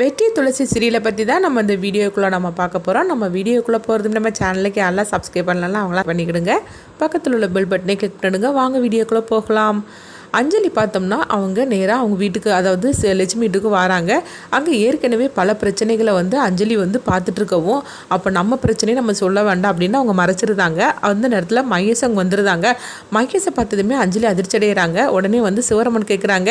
வெற்றி துளசி சீரியலை பற்றி தான் நம்ம இந்த வீடியோக்குள்ளே நம்ம பார்க்க போகிறோம் நம்ம வீடியோக்குள்ளே போகிறது நம்ம சேனலுக்கு யாரெல்லாம் சப்ஸ்கிரைப் பண்ணலாம் அவங்களாம் பண்ணிக்கிடுங்க. பக்கத்தில் உள்ள பெல் பட்டனை கிளிக் பண்ணுங்கள் வாங்க வீடியோக்குள்ளே போகலாம். அஞ்சலி பார்த்தோம்னா அவங்க நேராக அவங்க வீட்டுக்கு அதாவது லட்சுமி வீட்டுக்கு வராங்க. அங்கே ஏற்கனவே பல பிரச்சனைகளை வந்து அஞ்சலி வந்து பார்த்துட்ருக்கவும் அப்போ நம்ம பிரச்சனையை நம்ம சொல்ல வேண்டாம் அப்படின்னு அவங்க மறைச்சிருந்தாங்க. அந்த நேரத்தில் மகேசங்க அங்கே வந்துருந்தாங்க. மகேஷை பார்த்ததுமே அஞ்சலி அதிர்ச்சி அடைகிறாங்க உடனே வந்து சிவரமன் கேட்குறாங்க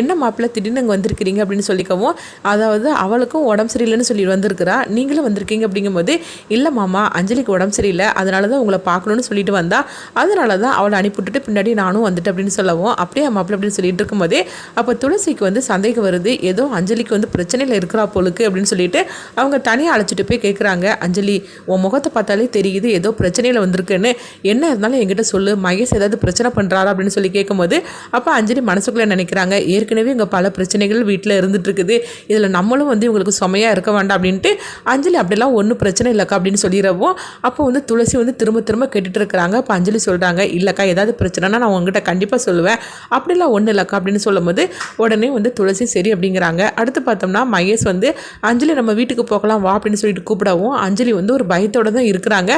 என்ன மாப்பிள்ளை திடீர்னு இங்கே வந்திருக்கிறீங்க? அப்படின்னு சொல்லிக்கவும் அதாவது அவளுக்கும் உடம்பு சரியில்லைன்னு சொல்லி வந்திருக்கிறா. நீங்களும் வந்திருக்கீங்க? அப்படிங்கும்போது இல்லை மாமா அஞ்சலிக்கு உடம்பு சரியில்லை. அதனால தான் உங்களை பார்க்கணுன்னு சொல்லிட்டு வந்தா. அதனால தான் அவளை அனுப்பிவிட்டுட்டு பின்னாடி நானும் வந்துட்டு அப்படின்னு சொல்லவும் அப்படியே மாப்பிள்ளை அப்படின்னு சொல்லிட்டு இருக்கும்போதே அப்போ துளசிக்கு வந்து சந்தேகம் வருது. ஏதோ அஞ்சலிக்கு வந்து பிரச்சனையில் இருக்கிறா போலுக்கு அப்படின்னு சொல்லிட்டு அவங்க தனியாக அழைச்சிட்டு போய் கேட்குறாங்க அஞ்சலி உன் முகத்தை பார்த்தாலே தெரியுது ஏதோ பிரச்சனையில் வந்திருக்குன்னு. என்ன இருந்தாலும் என்கிட்ட சொல்லு. மகேஷ் ஏதாவது பிரச்சனை பண்ணுறாரா அப்படின்னு சொல்லி கேட்கும்போது அப்போ அஞ்சலி மனசுக்குள்ளே நினைக்கிறாங்க. ஏற்கனவே இங்கே பல பிரச்சனைகள் வீட்டில் இருந்துட்டு இருக்குது இதில் நம்மளும் வந்து இவங்களுக்கு சுமையாக இருக்க வேண்டாம் அப்படின்ட்டு அஞ்சலி அப்படிலாம் ஒன்றும் பிரச்சனை இல்லைக்கா அப்படின்னு சொல்லிடுறவும் அப்போ வந்து துளசி வந்து திரும்ப திரும்ப கேட்டுட்டு இருக்கிறாங்க. அப்போ அஞ்சலி சொல்கிறாங்க இல்லைக்கா ஏதாவது பிரச்சனைனா நான் உங்ககிட்ட கண்டிப்பாக சொல்லுவேன். அப்படிலாம் ஒன்றும் இல்லைக்கா அப்படின்னு சொல்லும்போது உடனே வந்து துளசி சரி அப்படிங்கிறாங்க. அடுத்து பார்த்தோம்னா மகேஷ் வந்து அஞ்சலி நம்ம வீட்டுக்கு போகலாம் வா அப்படின்னு சொல்லிட்டு கூப்பிடவும் அஞ்சலி வந்து ஒரு பயத்தோட தான் இருக்கிறாங்க.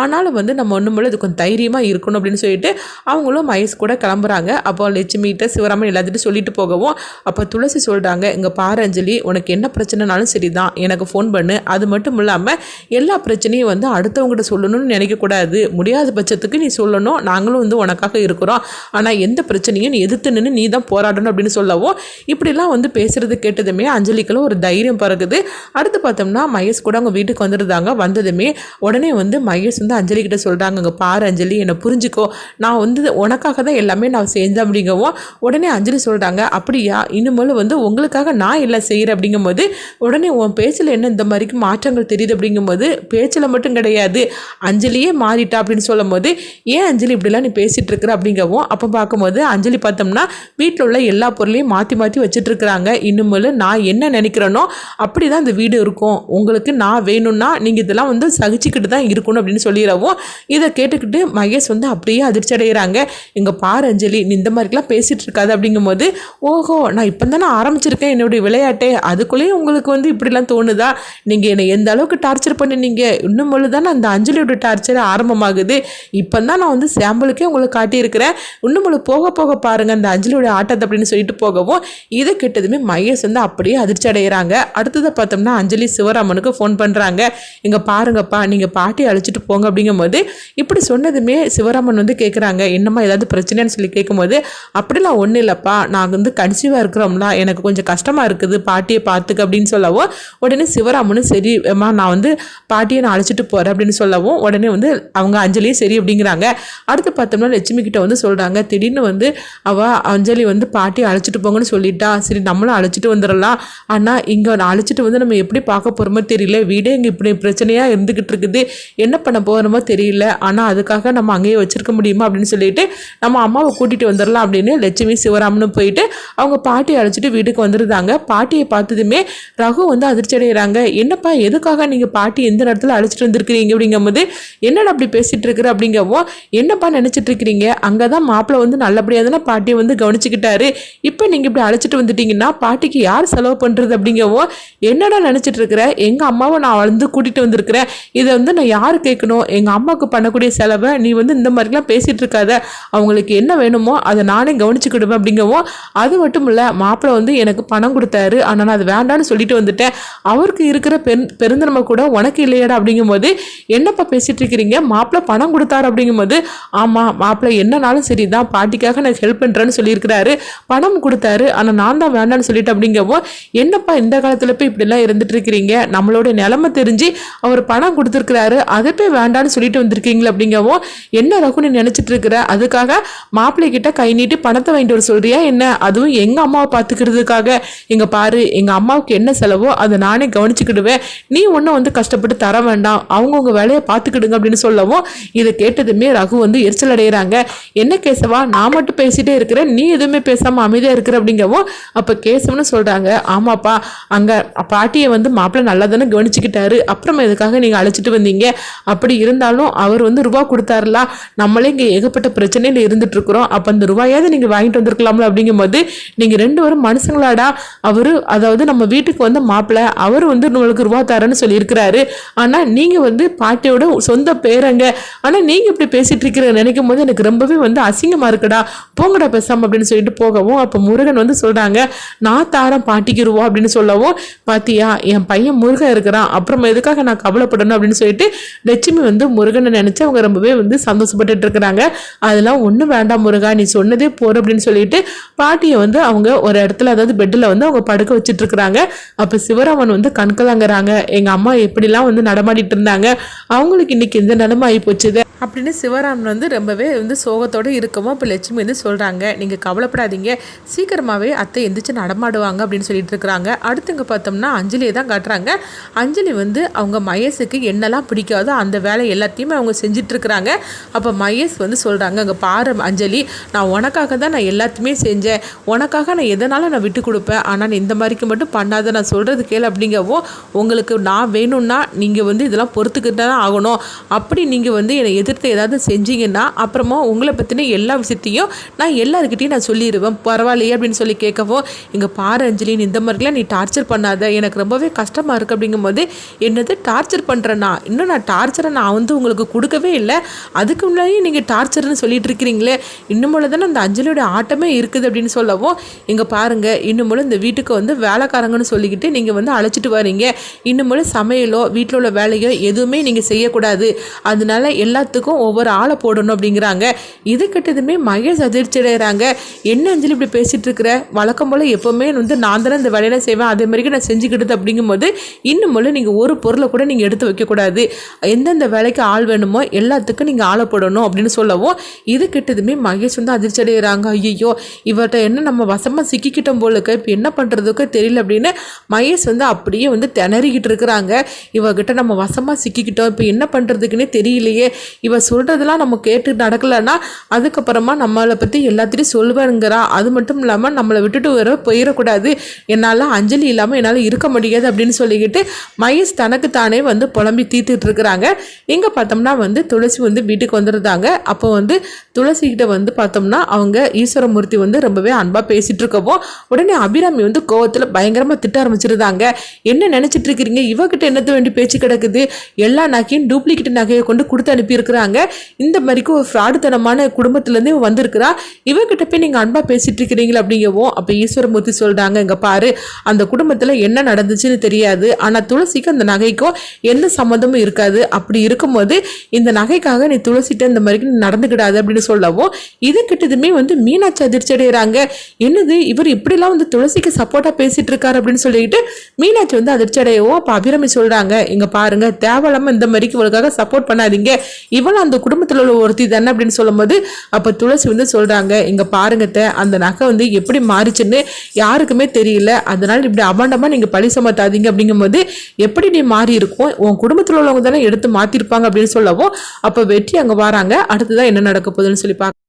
ஆனாலும் வந்து நம்ம ஒன்றும் இது கொஞ்சம் தைரியமாக இருக்கணும் அப்படின்னு சொல்லிட்டு அவங்களும் மகேஷ் கூட கிளம்புறாங்க. அப்போ லட்சுமிகிட்ட சிவராமன் எல்லாத்திட்டும் சொல்லிட்டு போகவும் அப்போ துளசி சொல்கிறாங்க இங்கே பாரு அஞ்சலி உனக்கு என்ன பிரச்சனைனாலும் சரி தான் எனக்கு ஃபோன் பண்ணு. அது மட்டும் இல்லாமல் எல்லா பிரச்சனையும் வந்து அடுத்தவங்ககிட்ட சொல்லணும்னு நினைக்கக்கூடாது. முடியாத பட்சத்துக்கு நீ சொல்லணும். நாங்களும் வந்து உனக்காக இருக்கிறோம். ஆனால் எந்த பிரச்சனையும் நீ எதிர்த்து நின்று நீ தான் போராடணும் அப்படின்னு சொல்லவும் இப்படிலாம் வந்து பேசுறது கேட்டதுமே அஞ்சலிக்கெல்லாம் ஒரு தைரியம் பிறகுது அடுத்து பார்த்தோம்னா மகேஷ் கூட அவங்க வீட்டுக்கு வந்துருந்தாங்க. வந்ததுமே உடனே வந்து மகேஷ் வந்து அஞ்சலி கிட்ட சொல்கிறாங்க அங்கே பாரு அஞ்சலி என்னை புரிஞ்சுக்கோ. நான் வந்து உனக்காக தான் எல்லாமே நான் செஞ்சேன் அப்படிங்கவும் உடனே அஞ்சலி சொல்கிறாங்க அப்படியா? இனிமேல் வந்து உங்களுக்காக நான் எல்லாம் செய்கிறேன் அப்படிங்கும்போது உடனே உன் பேச்சில் என்ன இந்த மாதிரிக்கு மாற்றங்கள் தெரியுது அப்படிங்கும்போது பேச்சில் மட்டும் கிடையாது. அஞ்சலியே மாறிட்டா அப்படின்னு சொல்லும்போது ஏன் அஞ்சலி இப்படிலாம் நீ பேசிகிட்டு இருக்கிற? அப்படிங்கவும் அப்போ பார்க்கும்போது அஞ்சலி பார்த்தோம்னா வீட்டில் உள்ள எல்லா பொருளையும் மாற்றி மாற்றி வச்சுட்ருக்குறாங்க. இருக்கிறாங்க நான் என்ன நினைக்கிறேனோ அப்படி தான் இந்த வீடு இருக்கும். உங்களுக்கு நான் வேணும்னா நீங்கள் இதெல்லாம் வந்து சகிச்சுக்கிட்டு தான் இருக்கணும் அப்படின்னு சொல்லிடவும் இதை கேட்டுக்கிட்டு மகேஷ் வந்து அப்படியே அதிர்ச்சி அடைகிறாங்க. எங்கள் பாரு அஞ்சலி நீ இந்த மாதிரிலாம் பேசிகிட்டு இருக்காது அப்படிங்கும்போது ஓஹோ நான் இப்போ தானே ஆரம்பிச்சிருக்கேன் என்னுடைய விளையாட்டே. அதுக்குள்ளேயும் உங்களுக்கு வந்து இப்படிலாம் தோணுதா? நீங்கள் என்னை எந்த அளவுக்கு டார்ச்சர் பண்ணினீங்க? இன்னும் தானே அந்த அஞ்சலியோட டார்ச்சர் ஆரம்பமாகுது. இப்போ தான் நான் வந்து சாம்பிளுக்கே உங்களுக்கு காட்டியிருக்கிறேன். இன்னும் போக போக பாருங்கள் அந்த அஞ்சலியோட ஆட்டத்தை அப்படின்னு சொல்லிட்டு போகவும் இதை கிட்டதுமே மகேஷ் வந்து அப்படியே அதிர்ச்சி அடைகிறாங்க அடுத்ததை பார்த்தோம்னா அஞ்சலி சிவராமனுக்கு ஃபோன் பண்ணுறாங்க இங்கே பாருங்கப்பா நீங்கள் பாட்டி அழைச்சிட்டு போங்க அப்படிங்கும்போது இப்படி சொன்னதுமே சிவராமன் வந்து கேட்குறாங்க என்னம்மா ஏதாவது பிரச்சனைன்னு சொல்லி கேட்கும்போது அப்படிலாம் ஒன்றும் இல்லைப்பா நான் வந்து கன்சீவாக இருக்கிறோம்ல எனக்கு கொஞ்சம் கஷ்டமாக இருக்குது பாட்டியை பார்த்துக்க அப்படின்னு சொல்லவும் உடனே சிவராமனும் சரி நான் வந்து பாட்டியை நான் அழைச்சிட்டு போகிறேன் அப்படின்னு சொல்லவும் உடனே வந்து அவங்க அஞ்சலியும் சரி அப்படிங்கிறாங்க. அடுத்து பார்த்தோம்னா லட்சுமி கிட்ட வந்து சொல்கிறாங்க திடீர்னு வந்து அவள் அஞ்சலி வந்து பாட்டியை அழைச்சிட்டு போங்கன்னு சொல்லிட்டா. சரி நம்மளும் அழைச்சிட்டு வந்துடலாம். ஆனால் இங்கே அழைச்சிட்டு வந்து நம்ம எப்படி பார்க்க போகிறோமோ தெரியல. வீடே இங்கே இப்படி பிரச்சனையாக இருந்துக்கிட்டு இருக்குது. என்ன பண்ண போகிறோமோ தெரியல. ஆனால் அதுக்காக நம்ம அங்கேயே வச்சுருக்க முடியுமா அப்படின்னு சொல்லிட்டு நம்ம அம்மாவை கூட்டிகிட்டு வந்துடலாம் அப்படின்னு லட்சுமி சிவராமனு போயிட்டு அவங்க பாட்டி அழைச்சிட்டு வீட்டுக்கு வந்துருந்தாங்க. பாட்டியை பார்த்ததுமே ரகு வந்து அதிர்ச்சி அடைகிறாங்க என்னப்பா எதுக்காக நீங்கள் பாட்டி எந்த நேரத்தில் அழைச்சிட்டு வந்திருக்கிறீங்க அப்படிங்கும்போது என்னடா அப்படி பேசிகிட்டு இருக்கிற அப்படிங்கவும் என்னப்பா நினச்சிட்டு இருக்கிறீங்க? அங்கே தான் மாப்பிள்ளை வந்து நல்லபடியாக தானே பாட்டியை வந்து கவனிச்சுக்கிட்டாரு. இப்போ நீங்கள் இப்படி அழைச்சிட்டு வந்துட்டீங்கன்னா பாட்டிக்கு யார் செலவு பண்ணுறது அப்படிங்கவும் என்னடா நினச்சிட்டு இருக்கிற எங்கள் அம்மாவை நான் வந்து கூட்டிகிட்டு வந்திருக்கிறேன். இதை வந்து நான் யார் கேட்கணும்? எங்கள் அம்மாவுக்கு பண்ணக்கூடிய செலவை நீ வந்து இந்த மாதிரிலாம் பேசிகிட்டு இருக்காத. அவங்களுக்கு என்ன வேணுமோ அதை நானே கவனிச்சுக்கிடுவேன் அப்படிங்கவும் அது மட்டும் இல்லை மாப்பிள்ளை வந்து எனக்கு பணம் கொடுத்தாரு. ஆனால் நான் அது வேண்டான்னு சொல்லிட்டு வந்துட்டேன். அவருக்கு இருக்கிற பெரு பெருந்தன்மை கூட உனக்கு இல்லையாடா அப்படிங்கும்போது என்னப்பா பேசிகிட்டு இருக்கிறீங்க? மாப்பிள்ளை பணம் கொடுத்தாரு அப்படிங்கும்போது ஆமாம் மாப்பிள்ளை என்னனாலும் சரி தான் பாட்டிக்காக நான் ஹெல்ப் பண்ணுறேன்னு சொல்லியிருக்கிறாரு. பணம் கொடுத்தாரு. ஆனால் நான் தான் வேண்டான்னு சொல்லிட்டு அப்படிங்கவோ என்னப்பா இந்த காலத்தில் போய் இப்படிலாம் இருந்துட்டு இருக்கிறீங்க நம்மளோட நிலமை தெரிஞ்சு அவர் பணம் கொடுத்துருக்கிறாரு. அதை போய் வேண்டான்னு சொல்லிட்டு வந்திருக்கீங்களா அப்படிங்கவோ என்ன ரகுன்னு நினச்சிட்டு இருக்கிற அதுக்காக மாப்பிள்ளை கிட்ட கை நீட்டி பணத்தை வாங்கிட்டு வர சொல்றியா என்ன? அதுவும் எங்கள் அம்மாவை பார்த்துக்கிறதுக்காக. எங்க பாரு எங்கள் அம்மாவுக்கு என்ன செலவோ அதை நானே கவனிச்சுக்கிடுவேன். நீ ஒன்றும் வந்து கஷ்டப்பட்டு தர வேண்டாம். அவங்கவுங்க வேலையை பார்த்துக்கிடுங்க அப்படின்னு சொல்லவும் இதை கேட்டதுமே ரகு வந்து எரிச்சல் அடைகிறாங்க என்ன கேசவா நான் மட்டும் பேசிட்டு பேசிக்கிட்டே இருக்கிற நீ எதுவுமே பேசாமல் அமைதியாக இருக்கிற அப்படிங்கவும் அப்போ கேசவனு சொல்கிறாங்க ஆமாப்பா அங்கே பாட்டியை வந்து மாப்பிள்ளை நல்லா தானே கவனிச்சுக்கிட்டாரு. அப்புறமா இதுக்காக நீங்கள் அழைச்சிட்டு வந்தீங்க? அப்படி இருந்தாலும் அவர் வந்து ரூபா கொடுத்தாருல நம்மளே இங்கே ஏகப்பட்ட பிரச்சனையில் இருந்துட்டு இருக்கிறோம் அப்போ அந்த ரூபாயாவது நீங்கள் வாங்கிட்டு வந்திருக்கலாம்ல அப்படிங்கும்போது நீங்கள் ரெண்டு வரும் மனுஷங்களாடா அவர் அதாவது நம்ம வீட்டுக்கு வந்த மாப்பிள்ளை அவர் வந்து உங்களுக்கு ரூபா தரேன்னு சொல்லியிருக்கிறாரு. ஆனால் நீங்கள் வந்து பாட்டியோட சொந்த பேரங்க. ஆனால் நீங்கள் இப்படி பேசிட்டு இருக்கிற நினைக்கும் போது எனக்கு ரொம்பவே வந்து அசிங்கமாக இருக்குடா. போங்க போங்கடா பேசாம அப்படின்னு சொல்லிட்டு போகவும் அப்போ முருகன் வந்து சொல்கிறாங்க நான் தாரம் பாட்டிக்கு அப்படின்னு சொல்லவும் பாத்தியா என் பையன் முருகன் இருக்கிறான் அப்புறம் எதுக்காக நான் கவலைப்படணும்? அப்படின்னு சொல்லிட்டு லட்சுமி வந்து முருகனை நினச்சி அவங்க ரொம்பவே வந்து சந்தோஷப்பட்டுட்டு இருக்கிறாங்க. அதெல்லாம் ஒன்றும் வேண்டாம் முருகா நீ சொன்னதே போற அப்படின்னு சொல்லிட்டு பாட்டியை வந்து அவங்க ஒரு இடத்துல அதாவது பெட்டில் வந்து அவங்க படுக்க வச்சுட்டு இருக்கிறாங்க. அப்போ சிவராமன் வந்து கண்கலாங்கிறாங்க எங்கள் அம்மா எப்படிலாம் வந்து நடமாடிட்டு இருந்தாங்க? அவங்களுக்கு இன்னைக்கு இந்த நிலைமை ஆகி போச்சுது அப்படின்னு சிவராமன் வந்து ரொம்பவே வந்து சோகத்தோடு இருக்கவும் இப்போ லட்சுமி வந்து சொல்கிறாங்க நீங்கள் கவலைப்படாதீங்க. சீக்கிரமாகவே அத்தை எந்திரிச்சு நடமாடுவாங்க அப்படின்னு சொல்லிட்டு இருக்கிறாங்க அடுத்துங்க பார்த்தோம்னா அஞ்சலியை தான் காட்டுறாங்க. அஞ்சலி வந்து அவங்க மயசுக்கு என்னெல்லாம் பிடிக்காதோ அந்த வேலை எல்லாத்தையுமே அவங்க செஞ்சுட்டு இருக்கிறாங்க அப்போ மயஸ் வந்து சொல்கிறாங்க அங்கே பாரு அஞ்சலி நான் உனக்காக தான் நான் எல்லாத்தையுமே செஞ்சேன். உனக்காக நான் எதனாலும் நான் விட்டு கொடுப்பேன்? ஆனால் நான் இந்த மாதிரிக்கு மட்டும் பண்ணாத. நான் சொல்கிறது கேள் அப்படிங்கவும் உங்களுக்கு நான் வேணும்னா நீங்கள் வந்து இதெல்லாம் பொறுத்துக்கிட்டு தான் ஆகணும். அப்படி நீங்கள் வந்து என்னை எதிர்த்து ஏதாவது செஞ்சீங்கன்னா அப்புறமா உங்களை பற்றின எல்லா விஷயத்தையும் நான் எல்லாருக்கிட்டையும் நான் சொல்லிடுவேன் பரவாயில்லையே அப்படின்னு சொல்லி கேட்கவும் இங்கே பாரு அஞ்சலின் இந்த மாதிரிலாம் நீ டார்ச்சர் பண்ணாத. எனக்கு ரொம்பவே கஷ்டமாக இருக்குது அப்படிங்கும்போது என்னது டார்ச்சர் பண்ணுறேன்னா இன்னும் நான் டார்ச்சரை நான் வந்து உங்களுக்கு கொடுக்கவே இல்லை. அதுக்கு முன்னாடியே நீங்கள் டார்ச்சர்னு சொல்லிட்டு இருக்கிறீங்களே. இன்னும் தானே அந்த அஞ்சலியோட ஆட்டமே இருக்குது அப்படின்னு சொல்லவும் இங்கே பாருங்கள் இன்னும் இந்த வீட்டுக்கு வந்து வேலைக்காரங்கன்னு சொல்லிக்கிட்டு நீங்கள் வந்து அழைச்சிட்டு வரீங்க இன்னும் சமையலோ வீட்டில் உள்ள வேலையோ எதுவுமே நீங்கள் செய்யக்கூடாது. அதனால எல்லாத்துக்கும் ஒவ்வொரு ஆளை போடணும் அப்படிங்கிறாங்க. இது கிட்டதுமே மகேஷ் அதிர்ச்சி அடைகிறாங்க என்ன அஞ்சலி இப்படி பேசிகிட்டு இருக்கிற? வழக்கம் போல் எப்போவுமே வந்து நான் தானே இந்த வேலையெல்லாம் செய்வேன். அதே மாதிரி நான் செஞ்சுக்கிட்டது அப்படிங்கும்போது இன்னும் போல் நீங்கள் ஒரு பொருளை கூட நீங்கள் எடுத்து வைக்கக்கூடாது. எந்தெந்த வேலைக்கு ஆள் வேணுமோ எல்லாத்துக்கும் நீங்கள் ஆளை போடணும் அப்படின்னு சொல்லவும் இது கிட்டதுமே மகேஷ் வந்து அதிர்ச்சி அடைகிறாங்க. ஐயோ இவர்கிட்ட என்ன நம்ம வசமாக சிக்கிக்கிட்டோம் போலுக்கு இப்போ என்ன பண்ணுறதுக்கு தெரியல அப்படின்னு மகேஷ் வந்து அப்படியே வந்து திணறிக்கிட்டு இருக்கிறாங்க. இவகிட்ட நம்ம வசமாக சிக்கிக்கிட்டோம். இப்போ என்ன பண்ணுறதுக்குன்னே தெரியலையே. இவ சொல்கிறதெல்லாம் நம்ம கேட்டு நடக்கலைன்னா அதுக்கப்புறமா நம்மளை பற்றி எல்லாத்தையும் சொல்லுவேங்கிறா அது மட்டும் இல்லாமல் நம்மளை விட்டுட்டு வர போயிடக்கூடாது என்னால் அஞ்சலி இல்லாமல் என்னால் இருக்க முடியாது அப்படின்னு சொல்லிக்கிட்டு மகேஷ் தனக்கு தானே வந்து புலம்பி தீர்த்துட்டு இருக்கிறாங்க இங்கே பார்த்தோம்னா வந்து துளசி வந்து வீட்டுக்கு வந்துருந்தாங்க அப்போ வந்து துளசிக்கிட்ட வந்து பார்த்தோம்னா அவங்க ஈஸ்வரமூர்த்தி வந்து ரொம்பவே அன்பாக பேசிகிட்டு இருக்கவோ உடனே அபிராமி வந்து கோவத்தில் பயங்கரமாக திட்ட ஆரம்பிச்சிருந்தாங்க. என்ன நினச்சிட்டு இருக்கிறீங்க இவகிட்ட என்னத்த வேண்டி பேச்சு கிடக்குது? எல்லா நகையும் டூப்ளிகேட் நகையை கொண்டு கொடுத்து அனுப்பியிருக்கிறாங்க. இந்த மாதிரிக்கு ஒரு ஃப்ராடுத்தனமான குடும்பத்துலேருந்து வந்திருக்கிறா. இவர்கிட்ட போய் நீங்கள் அன்பாக பேசிட்டு இருக்கிறீங்களா அப்படிங்கவோ அப்போ ஈஸ்வரமூர்த்தி சொல்கிறாங்க இங்கே பாரு அந்த குடும்பத்தில் என்ன நடந்துச்சுன்னு தெரியாது. ஆனால் துளசிக்கு அந்த நகைக்கும் எந்த சம்மந்தமும் இருக்காது. அப்படி இருக்கும்போது இந்த நகைக்காக நீ துளசிட்ட இந்த மாதிரி நீ நடந்துக்கிடாது அப்படின்னு சொல்லவும் இது கிட்டதுமே வந்து மீனாட்சி அதிர்ச்சி அடைகிறாங்க என்னது இவர் இப்படிலாம் வந்து துளசிக்கு சப்போர்ட்டாக பேசிட்டு இருக்காரு அப்படின்னு சொல்லிக்கிட்டு மீனாட்சி வந்து அதிர்ச்சி அடையவும் அப்போ அபிரமி சொல்கிறாங்க இங்கே பாருங்க தேவையில்லாமல் இந்த மாதிரிக்கு இவளுக்காக சப்போர்ட் பண்ணாதீங்க. இவளும் அந்த குடும்பத்தில் உள்ள ஒருத்தி தானே அப்படின்னு சொல்லும்போது அப்போ துளசி வந்து சொல்கிறாங்க இங்கே பாருங்கத்த அந்த நகை வந்து எப்படி மாறிச்சுன்னு யாருக்குமே தெரியல. அதனால இப்படி அபாண்டமாக நீங்கள் பழி சமத்தாதீங்க அப்படிங்கும்போது எப்படி நீ மாறி இருக்கும் உன் குடும்பத்தில் உள்ளவங்க தானே எடுத்து மாற்றிருப்பாங்க அப்படின்னு சொல்லவும் அப்போ வெற்றி அங்கே வராங்க. அடுத்ததான் என்ன நடக்க போகுதுன்னு சொல்லி பார்க்க